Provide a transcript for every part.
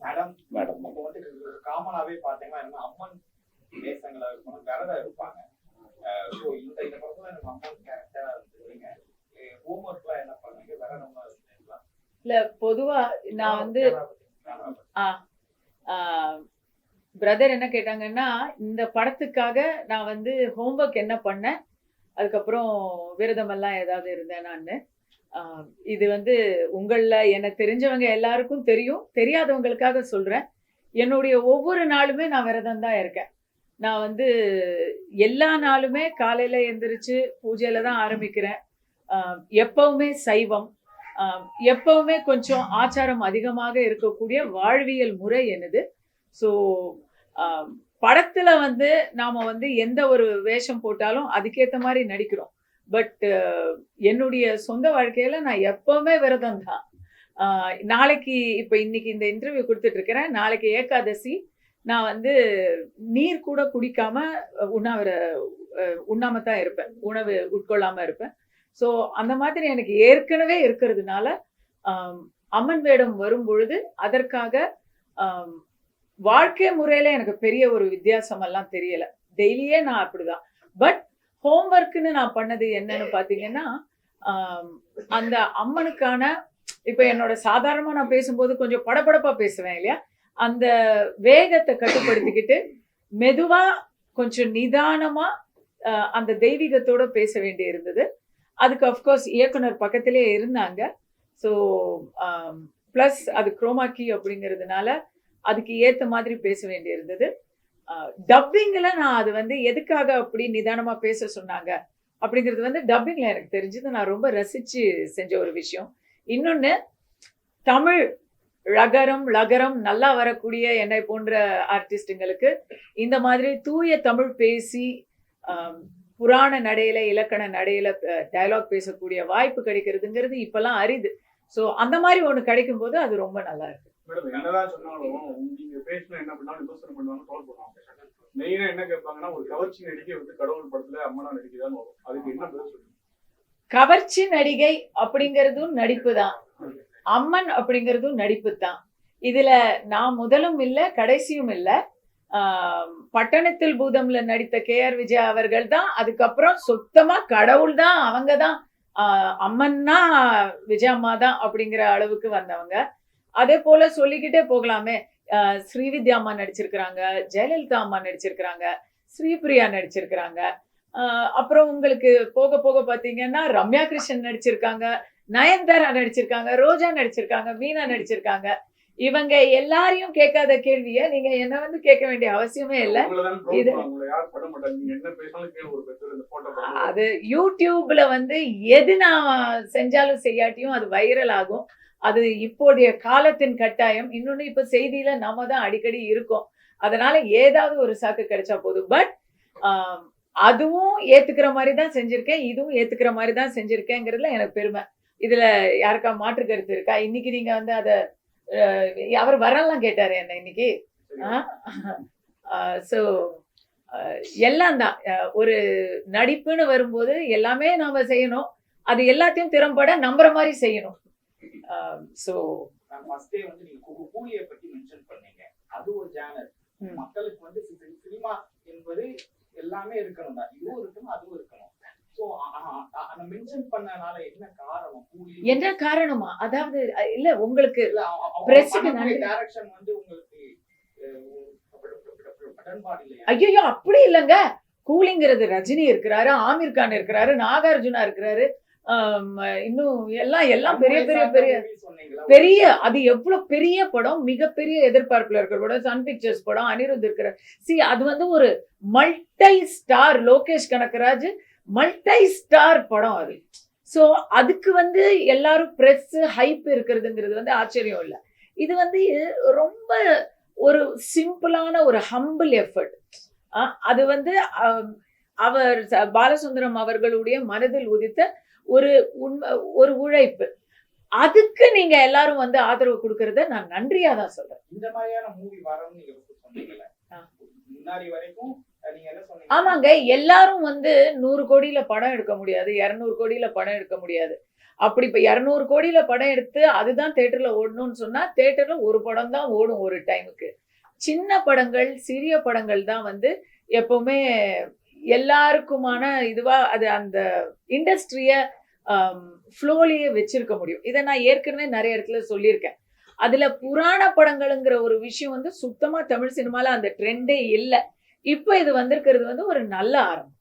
Madam madam. இப்போ வந்து காமனாவே பாத்தீங்கன்னா என்ன அம்மன் தேசங்களா இருக்கணும் விரதம் இருப்பாங்க. ஸோ இந்த இந்த படத்துல எனக்கு அம்மன் கேரக்டரா இருந்துருவீங்க ஹோம்ஒர்க்லாம் என்ன பண்ணுவீங்க? விரதமா இல்ல பொதுவா நான் வந்து பிரதர் என்ன கேட்டாங்கன்னா இந்த படத்துக்காக நான் வந்து ஹோம்ஒர்க் என்ன பண்ணேன்? அதுக்கப்புறம் விரதமெல்லாம் ஏதாவது இருந்தேன் நான். இது வந்து உங்களில் எனக்கு தெரிஞ்சவங்க எல்லாருக்கும் தெரியும். தெரியாதவங்களுக்காக சொல்கிறேன் என்னுடைய ஒவ்வொரு நாளுமே நான் விரதம் தான் இருக்கேன். நான் வந்து எல்லா நாளுமே காலையில் எந்திரிச்சு பூஜையில் தான் ஆரம்பிக்கிறேன். எப்பவுமே சைவம். எப்பவுமே கொஞ்சம் ஆச்சாரம் அதிகமாக இருக்கக்கூடிய வாழ்வியல் முறை என்னது? ஸோ படத்தில் வந்து நாம் வந்து எந்த ஒரு வேஷம் போட்டாலும் அதுக்கேற்ற மாதிரி நடிக்கிறோம். பட் uh, என்னுடைய சொந்த வாழ்க்கையில் நான் எப்பவுமே விரதம் தான் நாளைக்கு இப்போ இன்னைக்கு இந்த இன்டர்வியூ கொடுத்துட்டு இருக்கிறேன் நாளைக்கு ஏகாதசி. நான் வந்து நீர் கூட குடிக்காம உண்ணாவிர உண்ணாம தான் இருப்பேன். உணவு உட்கொள்ளாம இருப்பேன். ஸோ அந்த மாதிரி எனக்கு ஏற்கனவே இருக்கிறதுனால அம்மன் வேடம் வரும் பொழுது அதற்காக வாழ்க்கை முறையில எனக்கு பெரிய ஒரு வித்தியாசமெல்லாம் தெரியலை. தெரியல டெய்லியே நான் அப்படிதான். பட் ஹோம்ஒர்க்னு நான் பண்ணது என்னன்னு பாத்தீங்கன்னா அந்த அம்மனுக்கான இப்ப என்னோட சாதாரணமா நான் பேசும்போது கொஞ்சம் படபடப்பா பேசுவேன் இல்லையா? அந்த வேகத்தை கட்டுப்படுத்திக்கிட்டு மெதுவா கொஞ்சம் நிதானமா அந்த தெய்வீகத்தோட பேச வேண்டி இருந்தது அதுக்கு அஃப்கோர்ஸ் இயக்குனர் பக்கத்திலே இருந்தாங்க. ஸோ ப்ளஸ் அது குரோமாக்கி அப்படிங்கிறதுனால அதுக்கு ஏற்ற மாதிரி பேச வேண்டி இருந்தது டப்பிங்கில் நான் அது வந்து எதுக்காக அப்படி நிதானமாக பேச சொன்னாங்க அப்படிங்கிறது வந்து டப்பிங்கில் எனக்கு தெரிஞ்சது. நான் ரொம்ப ரசித்து செஞ்ச ஒரு விஷயம். இன்னொன்று தமிழ் ழகரம் லகரம் நல்லா வரக்கூடிய என்னை போன்ற ஆர்டிஸ்ட்டுங்களுக்கு இந்த மாதிரி தூய தமிழ் பேசி புராண நடையில இலக்கண நடையில டயலாக் பேசக்கூடிய வாய்ப்பு கிடைக்கிறதுங்கிறது இப்பெல்லாம் அரிது. ஸோ அந்த மாதிரி ஒன்று கிடைக்கும் போது அது ரொம்ப நல்லா இருக்கு. மேடம் என்னதான் சொன்னாலும் நீங்க பேசினா என்ன பண்ணாலும் விமர்சனம் பண்ணுவாங்க ட்ரோல் பண்ணுவாங்க. மெயினா என்ன கேட்பாங்கன்னா ஒரு கவர்ச்சி நடிகை வந்து கடவுள் படத்துல அம்மனா வரும். அதுக்கு என்ன பதில் சொல்லுங்க கவர்ச்சி நடிகை அப்படிங்கிறதும் நடிப்பு தான். அம்மன் அப்படிங்கிறதும் நடிப்பு தான். இதுல நான் முதலும் இல்லை கடைசியும் இல்லை. பட்டணத்தில் பூதம்ல நடித்த கே ஆர் விஜயா அவர்கள் தான் அதுக்கப்புறம் சுத்தமா கடவுள் தான் அவங்க தான். ஆஹ், அம்மன்னா விஜயம்மா தான் அப்படிங்கிற அளவுக்கு வந்தவங்க. அதே போல சொல்லிக்கிட்டே போகலாமே. ஆஹ், ஸ்ரீவித்யா அம்மா நடிச்சிருக்கிறாங்க ஜெயலலிதா அம்மா நடிச்சிருக்கிறாங்க ஸ்ரீபிரியா நடிச்சிருக்கிறாங்க. ஆஹ், அப்புறம் உங்களுக்கு போக போக பாத்தீங்கன்னா ரம்யா கிருஷ்ணன் நடிச்சிருக்காங்க நயன்தாரா நடிச்சிருக்காங்க ரோஜா நடிச்சிருக்காங்க மீனா நடிச்சிருக்காங்க. இவங்க எல்லாரையும் கேட்காத கேள்விய நீங்க என்ன வந்து கேட்க வேண்டிய அவசியமே இல்லை. இது- அது யூடியூப்ல வந்து எது நான் செஞ்சாலும் செய்யாட்டியும் அது வைரல் ஆகும். அது இப்போதைய காலத்தின் கட்டாயம். இன்னொன்னு இப்ப செய்தியில நம்ம தான் அடிக்கடி இருக்கோம். அதனால ஏதாவது ஒரு சாக்கு கிடைச்சா போதும். பட் அதுவும் ஏத்துக்கிற மாதிரி தான் செஞ்சிருக்கேன். இதுவும் ஏத்துக்கிற மாதிரி தான் செஞ்சிருக்கேங்கிறதுல எனக்கு பெருமை. இதுல யாருக்கா மாற்று கருத்து இருக்கா? இன்னைக்கு நீங்க வந்து அத அவர் வரலாம் கேட்டாரு என்ன இன்னைக்கு. ஸோ எல்லாம் தான். ஒரு நடிப்புன்னு வரும்போது எல்லாமே நாம செய்யணும். அது எல்லாத்தையும் திறம்பட நம்புற மாதிரி செய்யணும். ஸோ ஃபர்ஸ்டே வந்து நீங்க கூலியை பத்தி மென்ஷன் பண்ணீங்க. அது ஒரு ம். மக்களுக்கு வந்து சினிமா என்பது எல்லாமே இருக்கணும் தான். இதுவும் இருக்கணும் அதுவும் இருக்கணும். என்ன காரணம்? அதாவது இல்ல உங்களுக்கு ஐயோ அப்படி இல்லைங்க. கூலிங்கிறது ரஜினி இருக்கிறாரு ஆமீர் கான் இருக்கிறாரு நாகார்ஜுனா இருக்கிறாரு இன்னும் எல்லாம் எல்லாம் பெரிய பெரிய பெரிய பெரிய அது எவ்வளவு பெரிய படம் மிகப்பெரிய எதிர்பார்ப்புல இருக்கிற படம் சன் பிக்சர்ஸ் படம் அனிருத் இருக்கிற சி அது வந்து ஒரு multi star Lokesh Kanagaraj multi star படம் அது. ஸோ அதுக்கு வந்து எல்லாரும் ப்ரெஸ் ஹைப் இருக்கிறதுங்கிறது வந்து ஆச்சரியம் இல்லை. இது வந்து ரொம்ப ஒரு சிம்பிளான ஒரு ஹம்பிள் எஃபர்ட் அது வந்து அவர் பாலசுந்தரம் அவர்களுடைய மனதில் உதித்த ஒரு உண்மை ஒரு உழைப்பு. அதுக்கு நீங்க எல்லாரும் வந்து ஆதரவு கொடுக்கறத நான் நன்றியா தான் சொல்றேன். இந்த மாதிரியான மூவி ஆ. முன்னாடி வரைக்கும் ஆமாங்க எல்லாரும் வந்து நூறு கோடியில படம் எடுக்க முடியாது இரநூறு கோடியில படம் எடுக்க முடியாது. அப்படி இப்ப இரநூறு கோடியில படம் எடுத்து அதுதான் தேட்டர்ல ஓடணும்னு சொன்னா தேட்டர்ல ஒரு படம் தான் ஓடும் ஒரு டைமுக்கு. சின்ன படங்கள் சிறிய படங்கள் தான் வந்து எப்பவுமே எல்லாருக்குமான இதுவா அது அந்த இண்டஸ்ட்ரிய ஃப்ளோலயே வச்சிருக்க முடியும். இதை நான் ஏற்கனவே நிறைய இடத்துல சொல்லியிருக்கேன். அதுல புராண படங்கள்ங்கிற ஒரு விஷயம் வந்து சுத்தமா தமிழ் சினிமால அந்த ட்ரெண்டே இல்லை. இப்போ இது வந்திருக்கிறது வந்து ஒரு நல்ல ஆரம்பம்.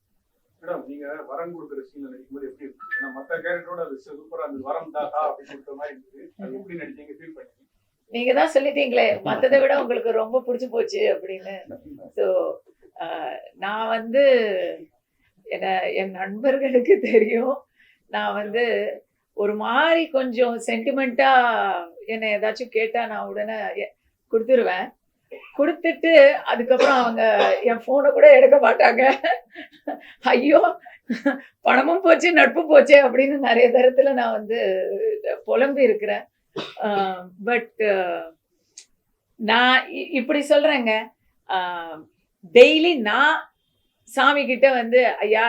மேடம் நீங்க வரம் கொடுக்குற சீன்ல நடிக்கும்போது எப்படி இருக்கு? ஏன்னா மத்த கேரக்டரோட அது சூப்பரா அந்த வரம் தாத்தா அப்படின்னு மாதிரி இருந்தது. அது எப்படி நடிச்சீங்க? ஃபீல் பண்ணீங்க நீங்க தான் சொல்லிட்டீங்களே மத்ததை விட உங்களுக்கு ரொம்ப பிடிச்சு போச்சு அப்படின்னு. ஸோ நான் வந்து என்ன என் நண்பர்களுக்கு தெரியும். நான் வந்து ஒரு மாதிரி கொஞ்சம் சென்டிமெண்ட்டா என்னை ஏதாச்சும் கேட்டா நான் உடனே கொடுத்துருவேன். கொடுத்துட்டு அதுக்கப்புறம் அவங்க என் ஃபோனை கூட எடுக்க மாட்டாங்க. ஐயோ பணமும் போச்சு நட்பும் போச்சே அப்படின்னு நிறைய தரத்துல நான் வந்து புலம்பி இருக்கிறேன். பட் நான் இப்படி சொல்றேங்க. டெய்லி நான் சாமி கிட்ட வந்து ஐயா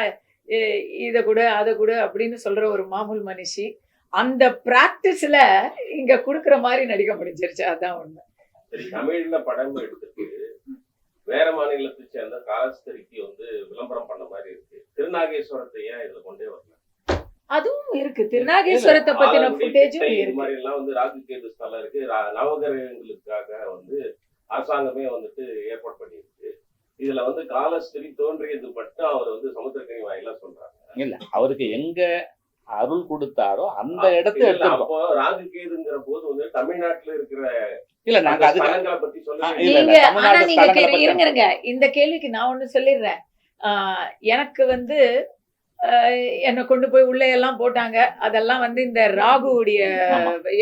இதை கூட அதை கூட அப்படின்னு சொல்ற ஒரு மாமூல் மனுஷி அந்த ப்ராக்டிஸில் இங்க குடுக்குற மாதிரி நடிக்க முடிஞ்சிருச்சு. அதான் உண்மை. சரி தமிழ்ல படம் எடுத்துட்டு வேற மாநிலத்தை சேர்ந்த காலஸ்தரிக்கு வந்து விளம்பரம் பண்ண மாதிரி இருக்கு. திருநாகேஸ்வரத்தை ஏன் இதுல கொண்டே வரல? அதுவும் இருக்கு. திருநாகேஸ்வரத்தை பத்தின ஃபுட்டேஜும் இது இருக்கு. மாதிரி எல்லாம் வந்து ராகு கேது ஸ்தலம் இருக்கு. நவகிரகங்களுக்காக வந்து அரசாங்கமே வந்துட்டு ஏற்பாடு பண்ணியிருக்கு. இதுல வந்து காலஸ்திரி தோன்றியது மட்டும் அவர் வந்து சமுத்திரக்கனி வாயிலா சொல்றாங்க. இல்ல அவருக்கு எங்க அருள் கொடுத்தாரோ அந்த இடத்த எடுத்துருக்கோம். அப்போ ராகு கேதுங்கிற போது வந்து தமிழ்நாட்டுல இருக்கிற இல்ல நாங்க அது பத்தி ஆ, சொல்ல இல்ல, நீங்க ஆனா தமிழ்நாடு நீங்க ஸ்தலங்களை கேள்வி பத்தி இருங்க இருங்க இந்த கேள்விக்கு நான் ஒண்ணு சொல்லிடுறேன். ஆஹ் எனக்கு வந்து ஆஹ் என்னை கொண்டு போய் உள்ள எல்லாம் போட்டாங்க. அதெல்லாம் வந்து இந்த ராகுவுடைய.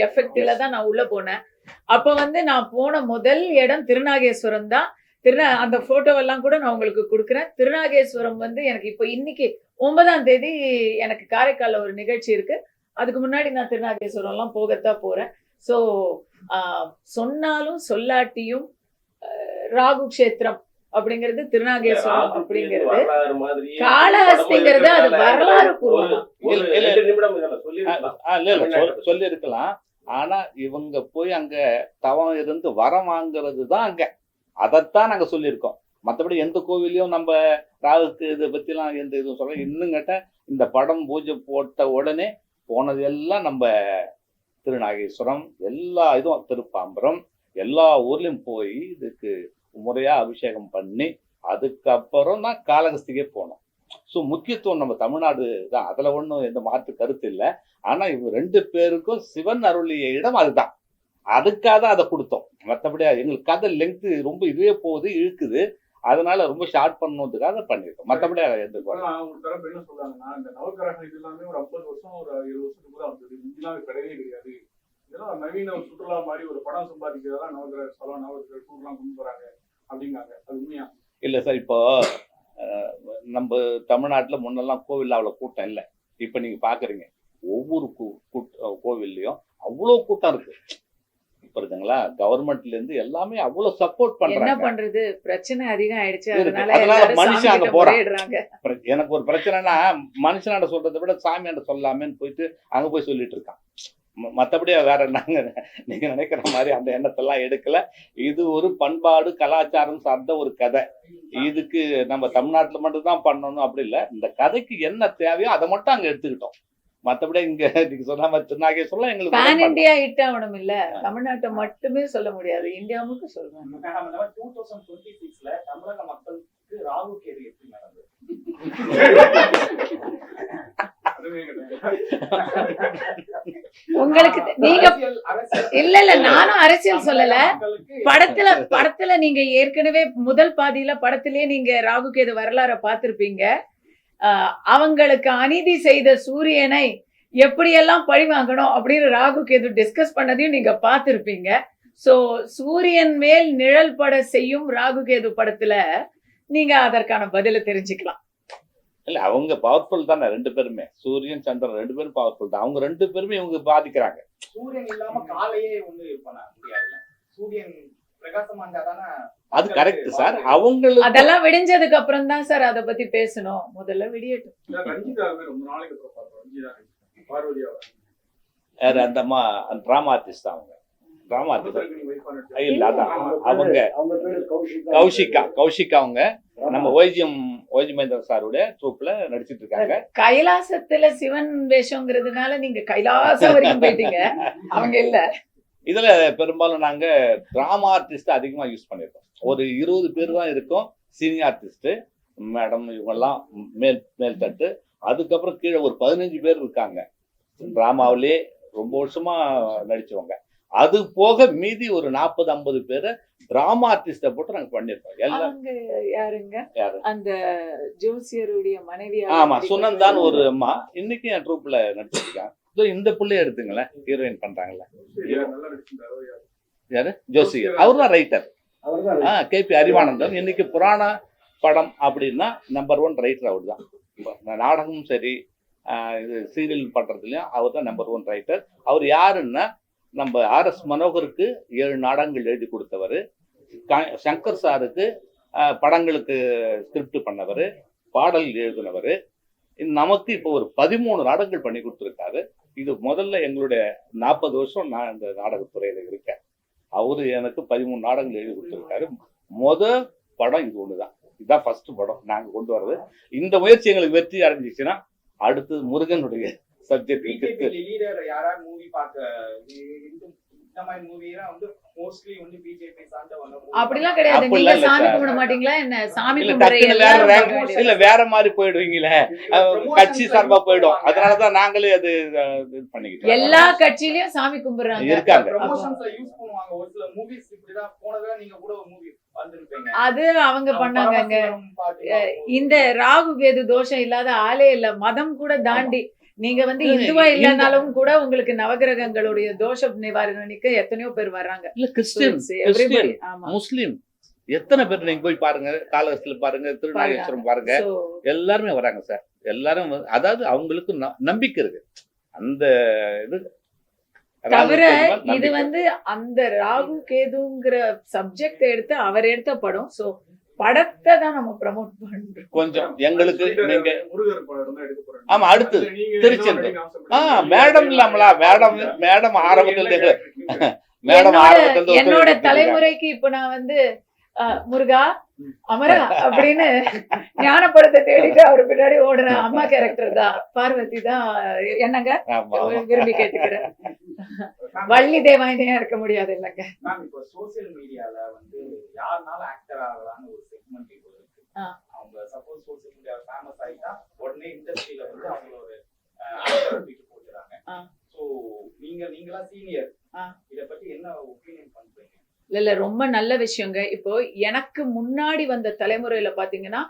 எஃபெக்ட்ல தான் நான் உள்ள போனேன். அப்ப வந்து நான் போன முதல் இடம் திருநாகேஸ்வரம் தான். திருநா அந்த போட்டோவெல்லாம் கூட நான் உங்களுக்கு கொடுக்குறேன். திருநாகேஸ்வரம் வந்து எனக்கு இப்போ இன்னைக்கு ஒன்பதாம் தேதி எனக்கு காரைக்கால்ல ஒரு நிகழ்ச்சி இருக்கு. அதுக்கு முன்னாடி நான் திருநாகேஸ்வரம்லாம் போகத்தான் போறேன். ஸோ சொன்னாலும் சொல்லாட்டியும் ராகு க்ஷேத்திரம் அப்படிங்கிறது திருநாகேஸ்வரம் அப்படிங்கிறது. காளஹஸ்திங்கிறது அது வரலாறு பூர்வமா. சொல்லி இருக்கலாம் ஆனா இவங்க போய் அங்க தவம் இருந்து வரம் வாங்குறது தான் அங்க. அதைத்தான் நாங்க சொல்லியிருக்கோம். மத்தபடி எந்த கோவிலையும் நம்ம ராகுக்கு இதை பற்றிலாம் எந்த இதுவும் சொல்ல இன்னும் கேட்டால் இந்த படம் பூஜை போட்ட உடனே போனது எல்லாம் நம்ம திருநாகேஸ்வரம் எல்லா இதுவும் திருப்பாம்பரம் எல்லா ஊர்லேயும் போய் இதுக்கு முறையாக அபிஷேகம் பண்ணி அதுக்கப்புறம் தான் காலகஸ்திக்கே போனோம். ஸோ முக்கியத்துவம் நம்ம தமிழ்நாடு தான். அதில் ஒன்றும் எந்த மாற்று கருத்து இல்லை. ஆனால் இவங்க ரெண்டு பேருக்கும் சிவன் அருளிய இடம் அதுதான். அதுக்காக தான் அதை கொடுத்தோம். மற்றபடி எங்களுக்கு கதை லெங்க் ரொம்ப இதுவே போகுது இழுக்குது. அதனால ரொம்ப ஷார்ட் பண்ணணுன்றதுக்காக பண்ணியிருக்கோம் மற்றபடி எந்த குறை இப்ப ஒரு தரப்பு என்ன சொல்றாங்கன்னா இந்த நவகிரகம் இது எல்லாமே ஒரு ஐம்பது வருஷம் ஒரு இருபது வருஷத்துக்கு தான் வந்தது. இதெல்லாம் கிடையவே கிடையாது. இதெல்லாம் நவீன ஒரு சுற்றுலா மாதிரி ஒரு படம் சம்பாதிக்கிறதெல்லாம் நவகிரக ஸ்தலம் நவகிரக டூர்லாம் கொண்டு போறாங்க அப்படிங்காங்க அது உண்மையா? இல்லை சார் இப்போ நம்ம தமிழ்நாட்டில் முன்னெல்லாம் கோவில் அவ்வளோ கூட்டம் இல்லை. இப்போ நீங்கள் பார்க்குறீங்க ஒவ்வொரு கூ- கூட்ட- கோவில்லையும் அவ்வளோ கூட்டம் இருக்கு. புரியுதுங்களா கவர்மெண்ட்ல இருந்து எல்லாமே அவ்வளோ சப்போர்ட் என்ன பண்றாங்க. பண்றது? பிரச்சனை அதிகம் ஆயிடுச்சு. அதனால மனுஷன் அங்க பிர- எனக்கு ஒரு பிரச்சனைனா மனுஷனாண்ட சொல்றதை விட சாமியாண்ட சொல்லாமேன்னு போயிட்டு அங்க போய் சொல்லிட்டு இருக்கான். ம- மத்தபடி வேற நாங்க நீங்க நினைக்கிற மாதிரி அந்த எண்ணத்தெல்லாம் எடுக்கல. இது ஒரு பண்பாடு கலாச்சாரம் சார்ந்த ஒரு கதை. இதுக்கு நம்ம தமிழ்நாட்டுல மட்டும் தான் பண்ணணும். அப்படி இல்ல. இந்த கதைக்கு என்ன தேவையோ அதை மட்டும் அங்க எடுத்துக்கிட்டோம். மத்தபடி இங்க நீங்க சொன்ன மாதிரி திருநாகேஸ்வரம் எங்களுக்கு பேன். இந்தியா ஹிட் ஆகணும் இல்ல. தமிழ்நாட்டை மட்டுமே சொல்ல முடியாது. இந்தியா முழுக்க சொல்றேன் டூ தௌசண்ட் டுவெண்ட்டி சிக்ஸ்ல தமிழக மக்களுக்கு ராகு கேது எப்படி நடந்தது? உங்களுக்கு நீங்க இல்ல இல்ல நானும் அரசியல் சொல்லல. படத்துல படத்துல நீங்க ஏற்கனவே முதல் பாதியில படத்திலேயே நீங்க ராகு கேது வரலாற பார்த்திருப்பீங்க. ஆஹ் அவங்களுக்கு அநீதி செய்த சூரியனை எப்படியெல்லாம் பழி வாங்கணும் அப்படின்னு ராகு கேது டிஸ்கஸ் பண்ணதையும் நீங்க பார்த்திருப்பீங்க. சோ சூரியன் மேல் நிழல் பட செய்யும் ராகு கேது படத்துல நீங்க அதற்கான பதில தெரிஞ்சுக்கலாம். இல்ல அவங்க பவர்ஃபுல் தானே ரெண்டு பேருமே. சூரியன் சந்திரன் ரெண்டு பேரும் பவர்ஃபுல் தான். அவங்க ரெண்டு பேருமே இவங்க பாதிக்கிறாங்க. சூரியன் இல்லாம காலையே ஒண்ணு சூரியன் அது கரெக்ட் சார் அவங்களுக்கு அதெல்லாம் விடிஞ்சதுக்கு அப்புறம் தான் சார் அதை பத்தி பேசணும். முதல்ல விடியட்டும். அந்த அம்மா ட்ராமா ஆர்டிஸ்ட் அவங்க. ட்ராமா ஆர்டிஸ்ட் இல்ல அதான். அவங்க அவங்க பேரு கௌஷிகா. கௌஷிகா. அவங்க. நம்ம ஓய்ஜிஎம் ஓய்ஜி மகேந்திரன் சாருடைய ட்ரூப்ல நடிச்சிட்டு இருக்காங்க. கைலாசத்துல சிவன் வேஷங்கிறதுனால நீங்க கைலாசம் வரைக்கும் போயிட்டீங்க. அவங்க இல்ல. இதுல பெரும்பாலும் நாங்க டிராமா ஆர்டிஸ்ட் அதிகமா யூஸ் பண்ணிருக்கோம். ஒரு இருபது பேர் தான் இருக்கோம் சீனியர் ஆர்டிஸ்ட் மேடம் இவங்கெல்லாம் மேல் மேல் தட்டு. அதுக்கப்புறம் கீழே ஒரு பதினஞ்சு பேர் இருக்காங்க. டிராமாவிலே ரொம்ப வருஷமா நடிச்சவங்க. அது போக மீதி ஒரு நாற்பது ஐம்பது பேரை டிராமா ஆர்டிஸ்ட போட்டு நாங்க பண்ணிருக்கோம். எல்லாம் யாருங்க? யாரு? அந்த ஜோசியருடைய மனைவி ஆமா சுனந்தான் ஒரு அம்மா. இன்னைக்கு என் ட்ரூப்ல நடிச்சிருக்காங்க இதோ இந்த பிள்ளைய எடுத்துங்களேன். ஹீரோயின் பண்றாங்கல்ல. யார்? ஜோசியர் அவர் தான் ரைட்டர் ஆ கேபி அறிவானந்தம் இன்னைக்கு புராண படம் அப்படின்னா நம்பர் ஒன் ரைட்டர் அவர் தான் நாடகமும் சரி இது சீரியல் பண்றதுலயும் அவர் தான் நம்பர் ஒன் ரைட்டர் அவர் யாருன்னா நம்ம ஆர் எஸ் மனோகருக்கு ஏழு நாடகங்கள் எழுதி கொடுத்தவர். சங்கர் சாருக்கு படங்களுக்கு ஸ்கிரிப்ட் பண்ணவர். பாடல் எழுதினவர். நமக்கு இப்போ ஒரு பதிமூணு நாடகங்கள் பண்ணி கொடுத்துருக்காரு. இது முதல்ல எங்களுடைய நாற்பது வருஷம் நான் இந்த நாடகத்துறையில இருக்கேன். அவரு எனக்கு பதிமூணு நாடகங்கள் எழுதி கொடுத்துருக்காரு. முத படம் இது ஒண்ணுதான். இதுதான் ஃபர்ஸ்ட் படம். நாங்க கொண்டு வர்றது. இந்த முயற்சி எங்களுக்கு வெற்றி அடைஞ்சிச்சுன்னா அடுத்தது முருகனுடைய சப்ஜெக்ட் அப்படிலாம் கிடையாது. நீங்க சாமி. கும்பிட மாட்டீங்களா என்ன? சாமி இல்ல வேற மாதிரி போயிடுவீங்களே. கட்சி சார்பா போயிடும். அதனாலதான் நாங்களே அது பண்ணிக்கிட்டோம். எல்லா கட்சியிலயும் சாமி கும்பிடுறாங்க. இருக்காங்க. ப்ரமோஷன்ஸ்ல யூஸ் பண்ணுவாங்க. ஒரு சில மூவிஸ் இப்படிதான் போனதா நீங்க கூட ஒரு மூவி வந்திருப்பீங்க. அது அவங்க பாட்டு இந்த ராகு கேது தோஷம் இல்லாத ஆளே இல்ல. மதம் கூட தாண்டி நீங்க வந்து இந்துவா இந்த- இல்லைனாலும் கூட உங்களுக்கு நவகிரகங்களுடைய தோஷ நிவாரணிக்கு எத்தனையோ பேர் வர்றாங்க. இல்ல கிறிஸ்டின் முஸ்லீம். எத்தனை பேர் நீங்க போய் பாருங்க காலகஸ்தில பாருங்க திருநாகேஸ்வரம் பாருங்க. எல்லாருமே வராங்க சார். எல்லாரும் அதாவது அவங்களுக்கு நம்பிக்கை இருக்கு. அந்த இது தவிர இது. வந்து அந்த ராகு கேதுங்கிற சப்ஜெக்ட் எடுத்து அவர் எடுத்த படம். சோ படத்தை தான் நம்ம ப்ரமோட் பண்றோம் கொஞ்சம் எங்களுக்கு நீங்க முருகர் படம் தான் எடுக்க போறாங்க ஆமா, அடுத்து திருச்செந்தூர். ஆ? மேடம் இல்லாமலா மேடம் மேடம் ஆரம்பத்துல மேடம் என்னோட- ஆரம்பத்துல என்னோட. தலைமுறைக்கு இப்ப நான் வந்து முருகா அமரா அப்படின்னு ஞானப்படத்தை தேடிட்டு அவர் பின்னாடி ஓடுறேன் அம்மா கேரக்டர் தான் பார்வதி தான் என்னங்க. விரும்பி கேட்டுக்கிறேன் வள்ளி தேவாயினியா இருக்க முடியாது இல்லைங்க மேம் இப்போ சோசியல் மீடியால வந்து யாருனால ஆக்டர் ஆகலாம்னு ஒரு செக்மெண்ட் இப்போ இருக்கு. அவங்க சப்போஸ் சோசியல் மீடியா ஃபேமஸ் ஆயிட்டா உடனே இண்டஸ்ட்ரியில வந்து அவங்க ஒரு ஆக்டர் தூக்கி போட்டுறாங்க. சோ நீங்க நீங்களா சீனியர். இத பத்தி என்ன ஒப்பீனியன் பண்றீங்க இல்ல இல்ல ரொம்ப நல்ல விஷயங்க. இப்போ எனக்கு முன்னாடி வந்த தலைமுறையில பாத்தீங்கன்னா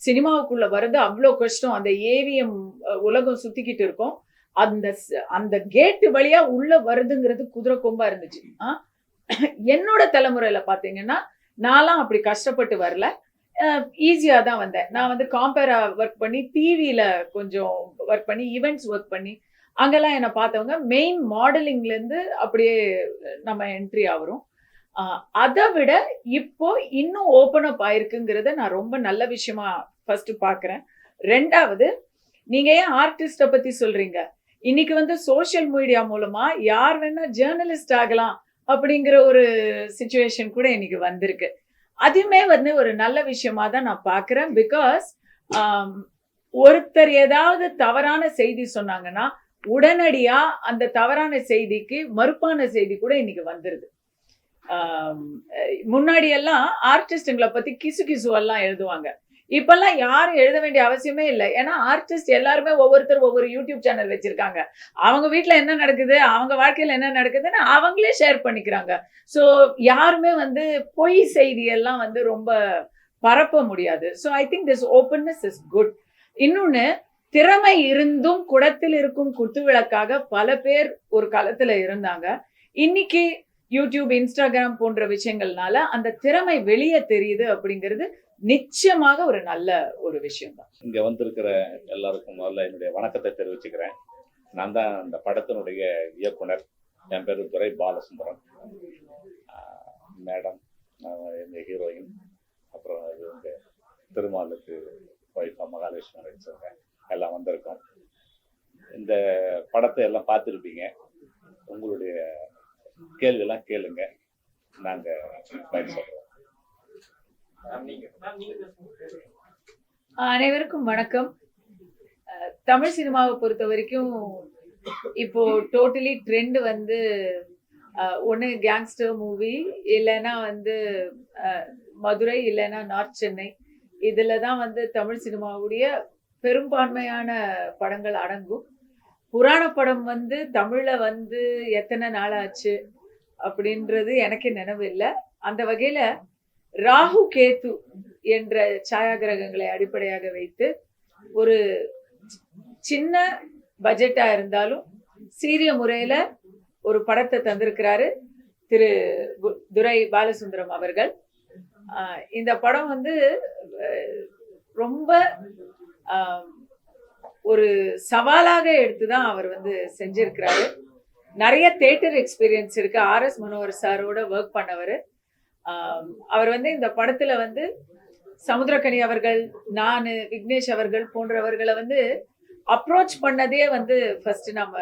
சினிமாவுக்குள்ள வர்றது அவ்வளோ கஷ்டம். அந்த ஏவிஎம் உலகம் சுத்திக்கிட்டு இருக்கும். அந்த அந்த கேட்டு வழியா உள்ள வருதுங்கிறது குதிரை கொம்பா இருந்துச்சு. என்னோட தலைமுறையில பாத்தீங்கன்னா நான்லாம் அப்படி கஷ்டப்பட்டு வரல. ஈஸியாக தான் வந்தேன். நான் வந்து காம்பேரா ஒர்க் பண்ணி டிவியில கொஞ்சம் ஒர்க் பண்ணி ஈவெண்ட்ஸ் ஒர்க் பண்ணி அங்கெல்லாம் என்னை பார்த்தவங்க மெயின் மாடலிங்லேருந்து அப்படியே நம்ம என்ட்ரி ஆகிறோம். அதை விட இப்போ இன்னும் ஓப்பன் அப் ஆயிருக்குங்கிறத நான் ரொம்ப நல்ல விஷயமா ஃபர்ஸ்ட் பாக்குறேன். ரெண்டாவது நீங்க ஏன் ஆர்டிஸ்ட பத்தி சொல்றீங்க? இன்னைக்கு வந்து சோஷியல் மீடியா மூலமா யார் வேணா ஜேர்னலிஸ்ட் ஆகலாம் அப்படிங்கிற ஒரு சுச்சுவேஷன் கூட இன்னைக்கு வந்திருக்கு. அதுவுமே வந்து ஒரு நல்ல விஷயமா தான் நான் பாக்குறேன். பிகாஸ் ஒருத்தர் ஏதாவது தவறான செய்தி சொன்னாங்கன்னா உடனடியா அந்த தவறான செய்திக்கு மறுப்பான செய்தி கூட இன்னைக்கு வந்துருது. முன்னாடி எல்லாம் ஆர்டிஸ்டுங்களை பத்தி கிசு கிசுவெல்லாம் எழுதுவாங்க. இப்பெல்லாம் யாரும் எழுத வேண்டிய அவசியமே இல்லை. ஏன்னா ஆர்டிஸ்ட் எல்லாருமே ஒவ்வொருத்தர் ஒவ்வொரு யூடியூப் சேனல் வச்சிருக்காங்க. அவங்க வீட்ல என்ன நடக்குது அவங்க வாழ்க்கையில என்ன நடக்குதுன்னு அவங்களே ஷேர் பண்ணிக்கிறாங்க. ஸோ யாருமே வந்து பொய் செய்தி எல்லாம் வந்து ரொம்ப பரப்ப முடியாது. So I think this openness is good இன்னொன்னு திறமை இருந்தும் குடத்தில் இருக்கும் குத்து விளக்காக பல பேர் ஒரு காலத்துல இருந்தாங்க. இன்னைக்கு யூடியூப் இன்ஸ்டாகிராம் போன்ற விஷயங்கள்னால அந்த திறமை வெளியே தெரியுது அப்படிங்கிறது நிச்சயமாக ஒரு நல்ல ஒரு விஷயம் தான் இங்க வந்திருக்கிற எல்லாருக்கும் முதல்ல என்னுடைய வணக்கத்தை தெரிவிச்சுக்கிறேன். நான் தான் அந்த படத்தினுடைய இயக்குனர். என் பேர் துரை பாலசுந்தரம். மேடம் எங்க ஹீரோயின். அப்புறம் இது வந்து திருமாலுக்கு ஒய்ஃபா மகாலட்சுமி நடிச்சவங்க எல்லாம் வந்திருக்கோம். இந்த படத்தை எல்லாம் பார்த்துருப்பீங்க. உங்களுடைய கேள்விலாம் கேளுங்க. நாங்க பதில் சொல்றோம் அனைவருக்கும் வணக்கம். தமிழ் சினிமாவை பொறுத்த வரைக்கும் இப்போ டோட்டலி ட்ரெண்ட் வந்து ஒன்று கேங்ஸ்டர் மூவி இல்லைன்னா வந்து மதுரை இல்லைன்னா நார்த் சென்னை. இதில் தான் வந்து தமிழ் சினிமாவுடைய பெரும்பான்மையான படங்கள் அடங்கும். புராண படம் வந்து தமிழில் வந்து எத்தனை நாள் ஆச்சு அப்படின்றது எனக்கு நினைவு இல்லை. அந்த வகையில் ராகு கேத்து என்ற சாயாகிரகங்களை அடிப்படையாக வைத்து ஒரு சின்ன பட்ஜெட்டாக இருந்தாலும் சீரிய முறையில் ஒரு படத்தை தந்திருக்கிறாரு திரு கு- துரை பாலசுந்தரம் அவர்கள். இந்த படம் வந்து ரொம்ப ஒரு சவாலாக எடுத்து தான் அவர் வந்து செஞ்சிருக்கிறாரு. நிறைய தேட்டர் எக்ஸ்பீரியன்ஸ் இருக்கு. ஆர் எஸ் மனோகர் சாரோட ஒர்க் பண்ணவர். அவர் வந்து இந்த படத்துல வந்து சமுத்திரக்கனி அவர்கள் நான் விக்னேஷ் அவர்கள் போன்றவர்களை வந்து அப்ரோச் பண்ணதே வந்து ஃபர்ஸ்ட் நம்ம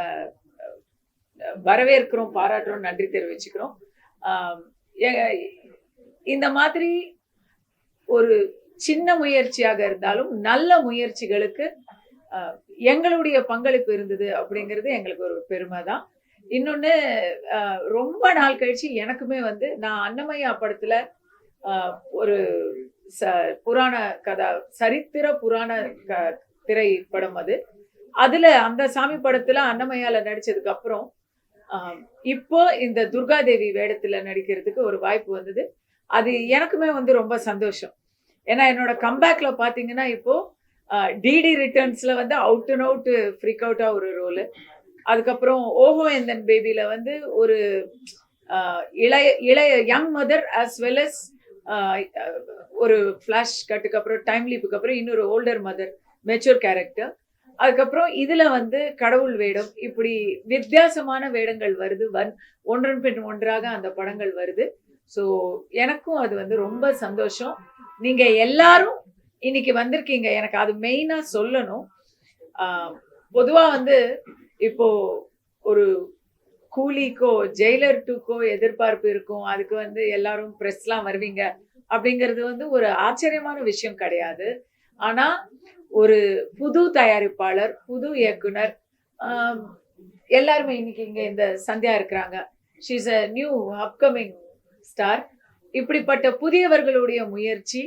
வரவேற்கிறோம் பாராட்டுறோம் நன்றி தெரிவிச்சுக்கிறோம். இந்த மாதிரி ஒரு சின்ன முயற்சியாக இருந்தாலும் நல்ல முயற்சிகளுக்கு எங்களுடைய பங்களிப்பு இருந்தது அப்படிங்கிறது எங்களுக்கு ஒரு பெருமை தான் இன்னொன்று ரொம்ப நாள் கழிச்சு எனக்குமே வந்து நான் அன்னமையா படத்தில் ஒரு ச புராண கதா சரித்திர புராண க திரைப்படம் அது. அதில் அந்த சாமி படத்தில் அன்னமையாவில் நடித்ததுக்கு அப்புறம் இப்போ இந்த துர்காதேவி வேடத்தில் நடிக்கிறதுக்கு ஒரு வாய்ப்பு வந்தது. அது எனக்குமே வந்து ரொம்ப சந்தோஷம். ஏன்னா என்னோட கம்பேக்கில் பார்த்தீங்கன்னா இப்போது டிடி ரிட்டர்ன்ஸில் வந்து அவுட் அண்ட் அவுட் ஃப்ரீக் அவுட்டாக ஒரு ரோலு அதுக்கப்புறம் ஓஹோ எந்தன் பேபியில் வந்து ஒரு இளைய இளைய young mother as well as ஒரு ஃப்ளாஷ் கட்டுக்கு அப்புறம் டைம் லீப்புக்கு அப்புறம் இன்னொரு ஓல்டர் மதர் மெச்சூர் கேரக்டர் அதுக்கப்புறம் இதில் வந்து கடவுள் வேடம் இப்படி வித்தியாசமான வேடங்கள் வருது. வன் ஒன்றன் பின் ஒன்றாக அந்த படங்கள் வருது. ஸோ எனக்கும் அது வந்து ரொம்ப சந்தோஷம். நீங்கள் எல்லாரும் இன்னைக்கு வந்திருக்கீங்க. எனக்கு அது மெயினா சொல்லணும். பொதுவாக பொதுவா வந்து இப்போ ஒரு கூலிக்கோ ஜெயிலர் டூக்கோ எதிர்பார்ப்பு இருக்கும். அதுக்கு வந்து எல்லாரும் ப்ரெஸ்லாம் வருவீங்க. அப்படிங்கிறது வந்து ஒரு ஆச்சரியமான விஷயம் கிடையாது. ஆனா ஒரு புது தயாரிப்பாளர் புது இயக்குனர் எல்லாருமே இன்னைக்கு இங்க இந்த சந்தியா இருக்கிறாங்க. She's a new upcoming star இப்படிப்பட்ட புதியவர்களுடைய முயற்சி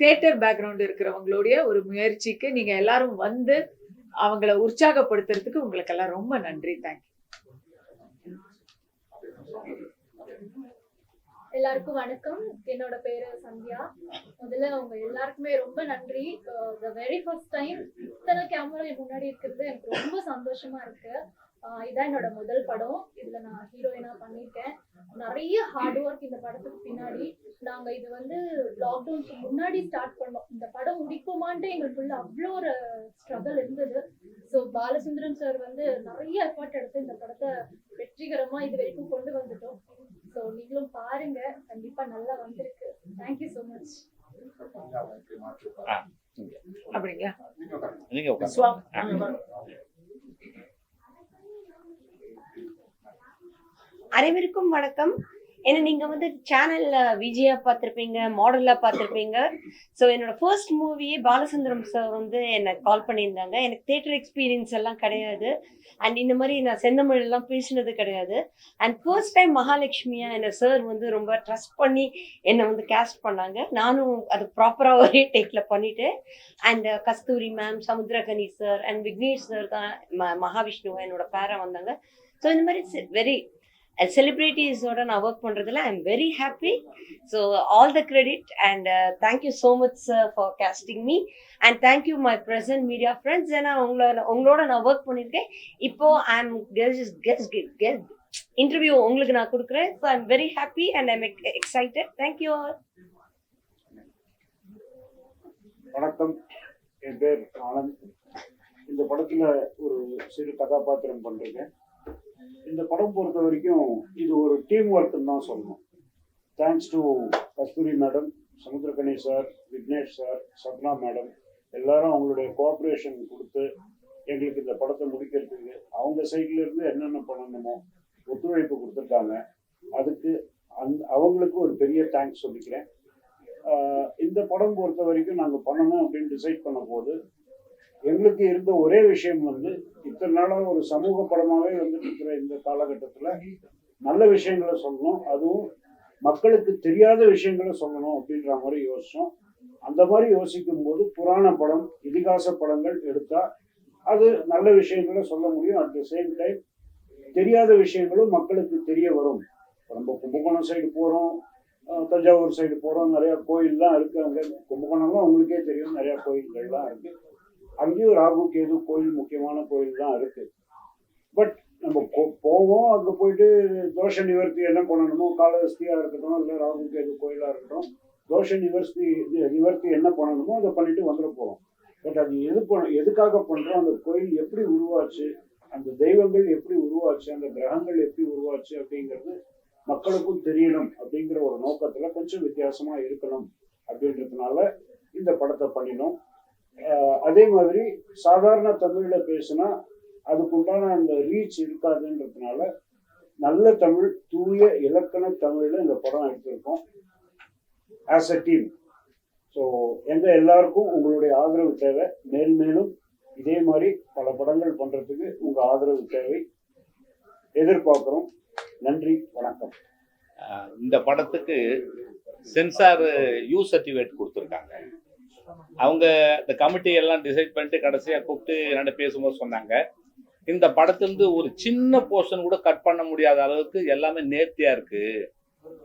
தியேட்டர் பேக்ரவுண்ட் இருக்கிறவங்களுடைய ஒரு முயற்சிக்கு நீங்க எல்லாரும் வந்து அவங்கள உற்சாகப்படுத்துறதுக்கு உங்களுக்கெல்லாம் ரொம்ப நன்றி. தேங்க்யூ எல்லாருக்கும் வணக்கம். என்னோட பேரு சந்தியா. முதல்ல அவங்க எல்லாருக்குமே ரொம்ப நன்றி. த வெரி ஃபர்ஸ்ட் டைம் இத்தனை கேமரா முன்னாடி இருக்கிறது எனக்கு ரொம்ப சந்தோஷமா இருக்கு. இதான் என்னோட முதல் படம். இதுல நான் ஹீரோயினா பண்ணியிருக்கேன். நிறைய ஹார்ட் ஒர்க் இந்த படத்துக்கு பின்னாடி. நாங்க இது வந்து லாக்டவுனுக்கு முன்னாடி ஸ்டார்ட் பண்ணோம். இந்த படம் முடிக்குமான்ட்டு எங்களுக்குள்ள அவ்வளோ ஒரு ஸ்ட்ரகிள் இருந்தது. ஸோ பாலசுந்தரம் சார் வந்து நிறைய எஃபர்ட் எடுத்து இந்த படத்தை வெற்றிகரமா இது வரைக்கும் கொண்டு வந்துட்டோம். ஸோ நீங்களும் பாருங்க. கண்டிப்பா நல்லா வந்திருக்கு. தேங்க்யூ ஸோ மச் அப்படிங்களா? அனைவருக்கும் வணக்கம். ஏன்னா நீங்க வந்து சேனல்ல விஜயா பார்த்துருப்பீங்க மாடலா பார்த்துருப்பீங்க. ஸோ என்னோட ஃபர்ஸ்ட் மூவியே பாலசுந்தரம் சார் வந்து என்னை கால் பண்ணியிருந்தாங்க. எனக்கு தேட்டர் எக்ஸ்பீரியன்ஸ் எல்லாம் கிடையாது. அண்ட் இந்த மாதிரி நான் செந்தமிழ் எல்லாம் பேசினது கிடையாது. அண்ட் ஃபர்ஸ்ட் டைம் மகாலட்சுமியா என்னை சார் வந்து ரொம்ப ட்ரஸ்ட் பண்ணி என்னை வந்து கேஸ்ட் பண்ணாங்க. நானும் அது ப்ராப்பராக ஒரே டேக்கில் பண்ணிட்டு and uh, Kasthuri ma'am Samuthirakani sir and Vignesh sir தான் ம என்னோட பேரா வந்தாங்க. ஸோ இந்த மாதிரி வெரி செலிப்ரிட்டிஸோட நான் ஒர்க் பண்ணுறதுல I am very happy so all the credit and thank you so much sir for casting me and thank you my present media friends ஏன்னா உங்களோட உங்களோட நான் ஒர்க் பண்ணியிருக்கேன் இப்போ I am guess guess interview உங்களுக்கு நான் கொடுக்குறேன். So I am very happy and I'm excited thank you all வணக்கம். என் பேர் ஆனந்த். இந்த படத்தில் ஒரு சிறு கதாபாத்திரம் பண்ணுறேன் இந்த படம் பொறுத்த வரைக்கும் இது ஒரு டீம் ஒர்க்குன்னு தான் சொல்லணும். Thanks to Kasthuri madam Samuthirakani sir Vignesh sir Sapna madam எல்லாரும் அவங்களுடைய கோஆப்ரேஷன் கொடுத்து எங்களுக்கு இந்த படத்தை முடிக்கிறதுக்கு அவங்க சைட்ல இருந்து என்னென்ன பண்ணணுமோ ஒத்துழைப்பு கொடுத்துருக்காங்க. அதுக்கு அந் அவங்களுக்கு ஒரு பெரிய தேங்க்ஸ் சொல்லிக்கிறேன். இந்த படம் பொறுத்த வரைக்கும் நாங்கள் பண்ணணும் அப்படின்னு டிசைட் பண்ண போது எங்களுக்கு இருந்த ஒரே விஷயம் வந்து இத்தனை நாளாக ஒரு சமூக படமாகவே வந்துட்டு இருக்கிற இந்த காலகட்டத்தில் நல்ல விஷயங்களை சொல்லணும். அதுவும் மக்களுக்கு தெரியாத விஷயங்களை சொல்லணும் அப்படின்ற மாதிரி யோசிச்சோம். அந்த மாதிரி யோசிக்கும் போது புராண படம் இதிகாச படங்கள் எடுத்தா அது நல்ல விஷயங்களை சொல்ல முடியும். அட் த சேம் டைம் தெரியாத விஷயங்களும் மக்களுக்கு தெரிய வரும். நம்ம கும்பகோணம் சைடு போகிறோம் தஞ்சாவூர் சைடு போகிறோம் நிறையா கோயில்லாம் இருக்குது அங்கே. கும்பகோணம்லாம் உங்களுக்கே தெரியும் நிறையா கோயில்கள்லாம் இருக்குது அங்கேயும் ராகு கேது கோயில் முக்கியமான கோயில் தான் இருக்குது பட் நம்ம போ- போவோம் அங்கே போயிட்டு தோஷ நிவர்த்தி என்ன பண்ணணுமோ காலஹஸ்தியாக இருக்கட்டும் இல்லை ராகு கேது கோயிலாக இருக்கட்டும் தோஷ நிவர்த்தி இது நிவர்த்தி என்ன பண்ணணுமோ அதை பண்ணிட்டு வந்துட போகிறோம் பட் அது எது பண்ண எதுக்காக பண்ணுறோம் அந்த கோயில் எப்படி உருவாச்சு அந்த தெய்வங்கள் எப்படி உருவாச்சு அந்த கிரகங்கள் எப்படி உருவாச்சு அப்படிங்கிறது மக்களுக்கும் தெரியணும் அப்படிங்கிற ஒரு நோக்கத்தில் கொஞ்சம் வித்தியாசமாக இருக்கணும் அப்படின்றதுனால இந்த படத்தை பண்ணினோம். அதே மாதிரி சாதாரண தமிழில் பேசினா அதுக்குண்டான அந்த ரீச் இருக்காதுன்றதுனால நல்ல தமிழ் தூய இலக்கண தமிழில் இந்த படம் எடுத்திருக்கோம். ஆஸ் அ டீம் ஸோ எங்கள் எல்லாருக்கும் உங்களுடைய ஆதரவு தேவை. மேல்மேலும் இதே மாதிரி பல படங்கள் பண்ணுறதுக்கு உங்கள் ஆதரவு தேவை. எதிர்பார்க்குறோம். நன்றி வணக்கம். இந்த படத்துக்கு சென்சார் யூ சர்டிஃபிகேட் கொடுத்து அவங்க இந்த கமிட்டி எல்லாம் டிசைட் பண்ணிட்டு கடைசியாக கூப்பிட்டு என்னோட பேசும்போது சொன்னாங்க. இந்த படத்துலேருந்து ஒரு சின்ன போர்ஷன் கூட கட் பண்ண முடியாத அளவுக்கு எல்லாமே நேர்த்தியாக இருக்கு.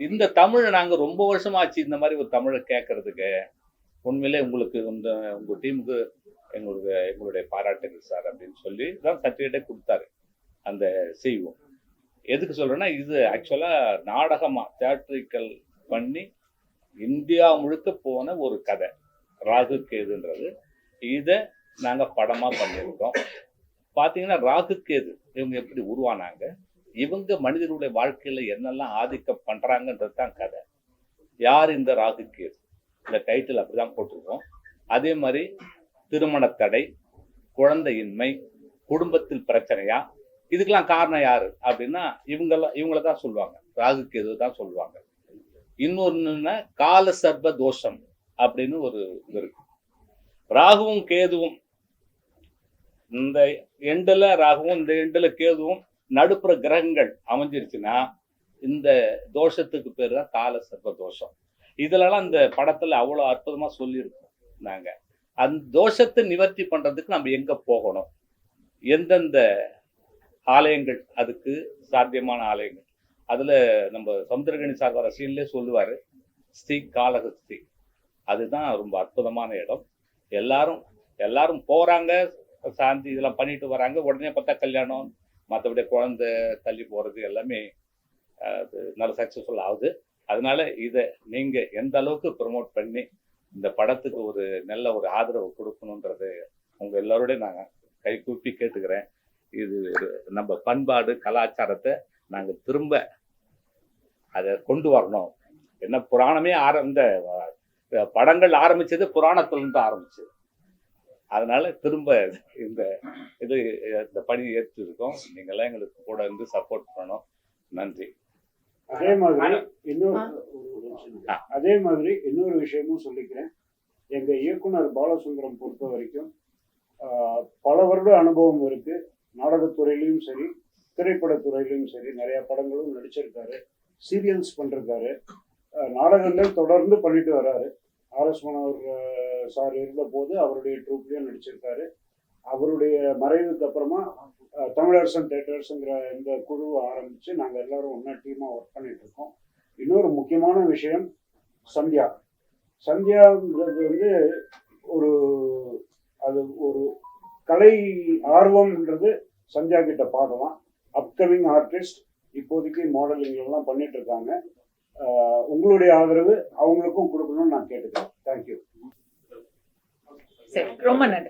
இந்த தமிழை நாங்கள் ரொம்ப வருஷமாச்சு இந்த மாதிரி ஒரு தமிழை கேட்கறதுக்கு உண்மையிலே உங்களுக்கு இந்த உங்கள் டீமுக்கு எங்களுக்கு எங்களுடைய பாராட்டுகள் சார் அப்படின்னு சொல்லி தான் சர்டிஃபிகேட்டே கொடுத்தாரு. அந்த செய்வோம் எதுக்கு சொல்றேன்னா இது ஆக்சுவலாக நாடகமாக தியேட்டரிக்கல் பண்ணி இந்தியா முழுக்க போன ஒரு கதை. ராகு கேதுன்றது. இதை நாங்கள் படமாக பண்ணியிருக்கோம். பார்த்தீங்கன்னா ராகு கேது இவங்க எப்படி உருவானாங்க? இவங்க மனிதர்களுடைய வாழ்க்கையில் என்னெல்லாம் ஆதிக்கம் பண்ணுறாங்கன்றது தான் கதை. யார் இந்த ராகு கேது? இந்த டைட்டில் அப்படி தான் போட்டிருக்கோம். அதே மாதிரி திருமண தடை குழந்தையின்மை குடும்பத்தில் பிரச்சனையா? இதுக்கெல்லாம் காரணம் யாரு? அப்படின்னா இவங்கெல்லாம் இவங்கள தான் சொல்லுவாங்க. ராகு கேது தான் சொல்லுவாங்க. இன்னொன்னுன்னா கால சர்ப தோஷம். அப்படின்னு ஒரு இது இருக்கு. ராகுவும் கேதுவும் இந்த எண்டில் ராகுவும் இந்த எண்டில் கேதுவும் நடுப்புற கிரகங்கள் அமைஞ்சிருச்சுன்னா இந்த தோஷத்துக்கு பேர் தான் கால சர்ப தோஷம். இதுலலாம் இந்த படத்துல அவ்வளோ அற்புதமா சொல்லியிருக்கோம் நாங்க. அந்த தோஷத்தை நிவர்த்தி பண்றதுக்கு நம்ம எங்க போகணும்? எந்தெந்த ஆலயங்கள் அதுக்கு சாத்தியமான ஆலயங்கள்? அதுல நம்ம சமுத்திரகணி சார் வர சீன்லேயே சொல்லுவாரு ஸ்ரீ காலகஸ்தி அதுதான் ரொம்ப அற்புதமான இடம். எல்லாரும் எல்லாரும் போகிறாங்க சாந்தி இதெல்லாம் பண்ணிட்டு வராங்க. உடனே பார்த்தா கல்யாணம் மற்றபடி குழந்தை தள்ளி போகிறது எல்லாமே அது நல்ல சக்ஸஸ்ஃபுல் ஆகுது. அதனால இதை நீங்கள் எந்த அளவுக்கு ப்ரமோட் பண்ணி இந்த படத்துக்கு ஒரு நல்ல ஒரு ஆதரவு கொடுக்கணுன்றது உங்கள் எல்லாரோடையும் நாங்கள் கை கூப்பி கேட்டுக்கிறேன். இது நம்ம பண்பாடு கலாச்சாரத்தை நாங்கள் திரும்ப அதை கொண்டு வரணும். என்ன புராணமே ஆர இந்த படங்கள் ஆரம்பிச்சது புராணத்திலிருந்து ஆரம்பிச்சது. அதனால திரும்ப இந்த இது இந்த பணி ஏற்றிருக்கோம். நீங்களாம் எங்களுக்கு கூட இருந்து சப்போர்ட் பண்ணணும். நன்றி. அதே மாதிரி இன்னொரு. அதே மாதிரி இன்னொரு விஷயமும் சொல்லிக்கிறேன். எங்க இயக்குனர் பாலசுந்தரம் பொறுத்த வரைக்கும் ஆஹ், பல வருட அனுபவம் இருக்கு. நாடகத்துறையிலையும் சரி திரைப்படத்துறையிலையும் சரி நிறைய படங்களும் நடிச்சிருக்காரு. சீரியல்ஸ் பண்ணிருக்காரு. ஆஹ், நாடகங்கள் தொடர்ந்து பண்ணிட்டு வராரு. ஆர்எஸ் மனோகர் சார் இருந்த போது அவருடைய ட்ரூப்லேயும் நடிச்சிருக்காரு. அவருடைய மறைவுக்கு அப்புறமா தமிழரசன் தேட்டர்ஸுங்கிற இந்த குழுவை ஆரம்பித்து நாங்கள் எல்லாரும் ஒன்றா டீமாக ஒர்க் பண்ணிட்டு இருக்கோம். இன்னொரு முக்கியமான விஷயம் சந்தியா. சந்தியாங்கிறது வந்து ஒரு அது ஒரு கலை ஆர்வம்ன்றது சந்தியா கிட்ட பார்க்கலாம் அப்கமிங் ஆர்டிஸ்ட் இப்போதைக்கு மாடலிங்லாம் பண்ணிட்டு இருக்காங்க. உங்களுடைய ஆதரவு அவங்களுக்கும் கொடுக்கணும்னு நான் கேட்டுக்கிறேன். தேங்க்யூ சரி ரொம்ப நன்றி.